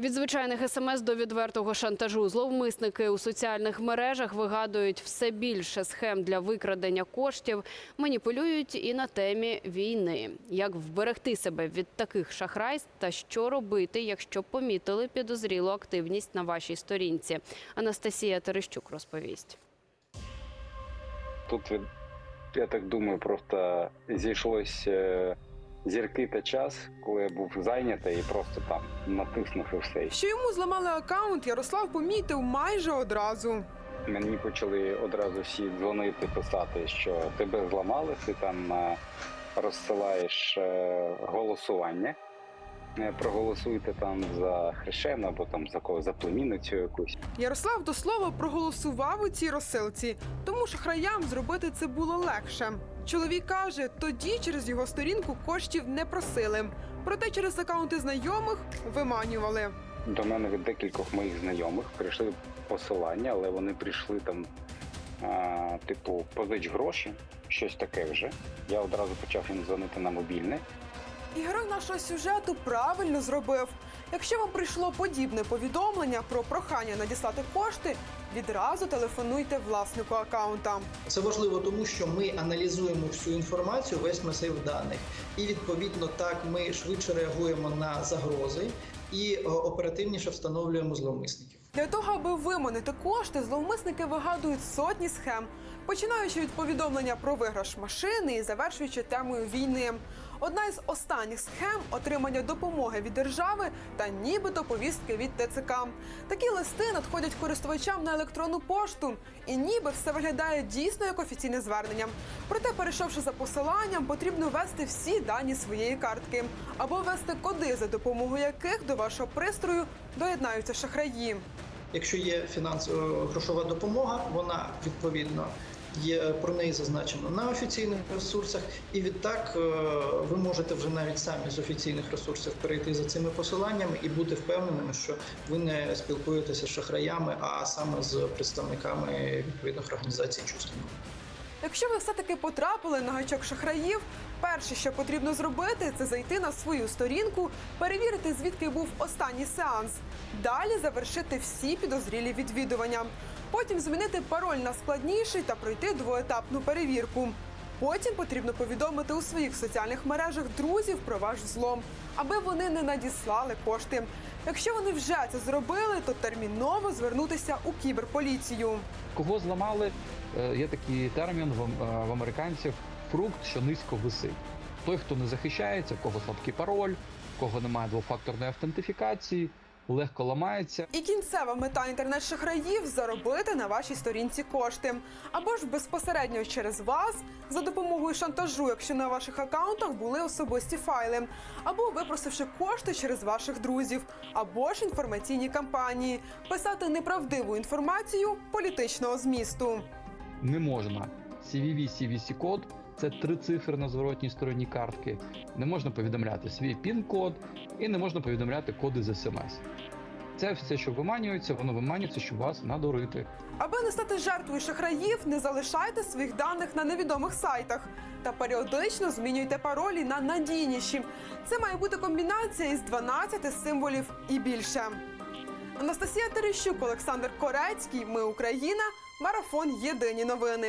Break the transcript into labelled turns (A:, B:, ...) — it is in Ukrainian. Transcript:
A: Від звичайних смс до відвертого шантажу зловмисники у соціальних мережах вигадують все більше схем для викрадення коштів, маніпулюють і на темі війни. Як вберегти себе від таких шахрайств та що робити, якщо помітили підозрілу активність на вашій сторінці? Анастасія Терещук розповість.
B: Тут я так думаю, просто зійшлось е, зірки та час, коли я був зайнятий і просто там натиснув і все.
C: Що йому зламали акаунт, Ярослав помітив майже одразу.
B: Мені почали одразу всі дзвонити, писати, що тебе зламали, ти там е, розсилаєш е, голосування. Е, Проголосуйте там за хрещену або там за кого за племінницю якусь.
C: Ярослав до слова проголосував у цій розсилці, тому шахраям зробити це було легше. Чоловік каже, тоді через його сторінку коштів не просили. Проте через акаунти знайомих виманювали.
B: До мене від декількох моїх знайомих прийшли посилання, але вони прийшли там, а, типу, позич гроші, щось таке вже. Я одразу почав їм дзвонити на мобільне.
C: І герой нашого сюжету правильно зробив. Якщо вам прийшло подібне повідомлення про прохання надіслати кошти, відразу телефонуйте власнику акаунта.
D: Це важливо, тому що ми аналізуємо всю інформацію, весь масив даних, і відповідно так ми швидше реагуємо на загрози і е, оперативніше встановлюємо зловмисників.
C: Для того, аби виманити кошти, зловмисники вигадують сотні схем, починаючи від повідомлення про виграш машини і завершуючи темою війни. Одна із останніх схем отримання допомоги від держави та нібито повістки від ТЦК. Такі листи надходять користувачам на електронну пошту, і ніби все виглядає дійсно як офіційне звернення. Проте, перейшовши за посиланням, потрібно ввести всі дані своєї картки або ввести коди, за допомогою яких до вашого пристрою доєднаються шахраї.
D: Якщо є фінансово грошова допомога, вона відповідно є про неї зазначено на офіційних ресурсах, і відтак е, ви можете вже навіть самі з офіційних ресурсів перейти за цими посиланнями і бути впевненими, що ви не спілкуєтеся з шахраями, а саме з представниками відповідних організацій чувственного.
C: Якщо ви все-таки потрапили на гачок шахраїв, перше, що потрібно зробити, це зайти на свою сторінку, перевірити, звідки був останній сеанс. Далі завершити всі підозрілі відвідування. Потім змінити пароль на складніший та пройти двоетапну перевірку. Потім потрібно повідомити у своїх соціальних мережах друзів про ваш взлом, аби вони не надіслали кошти. Якщо вони вже це зробили, то терміново звернутися у кіберполіцію.
E: Кого зламали? Е, Є такий термін в, е, американців фрукт, що низько висить. Той, хто не захищається, кого слабкий пароль, кого немає двофакторної автентифікації, легко ламається.
C: І кінцева мета інтернет-шахраїв заробити на вашій сторінці кошти. Або ж безпосередньо через вас за допомогою шантажу, якщо на ваших акаунтах були особисті файли, або випросивши кошти через ваших друзів, або ж інформаційні кампанії, писати неправдиву інформацію політичного змісту.
E: Не можна CVV, CVC код це три цифри на зворотній стороні картки. Не можна повідомляти свій пін-код і не можна повідомляти коди з смс. Це все, що виманюється, воно виманюється, щоб вас надурити.
C: Аби не стати жертвою шахраїв, не залишайте своїх даних на невідомих сайтах та періодично змінюйте паролі на надійніші. Це має бути комбінація із 12 символів і більше. Анастасія Терещук, Олександр Корецький. Ми Україна. Марафон Єдині новини.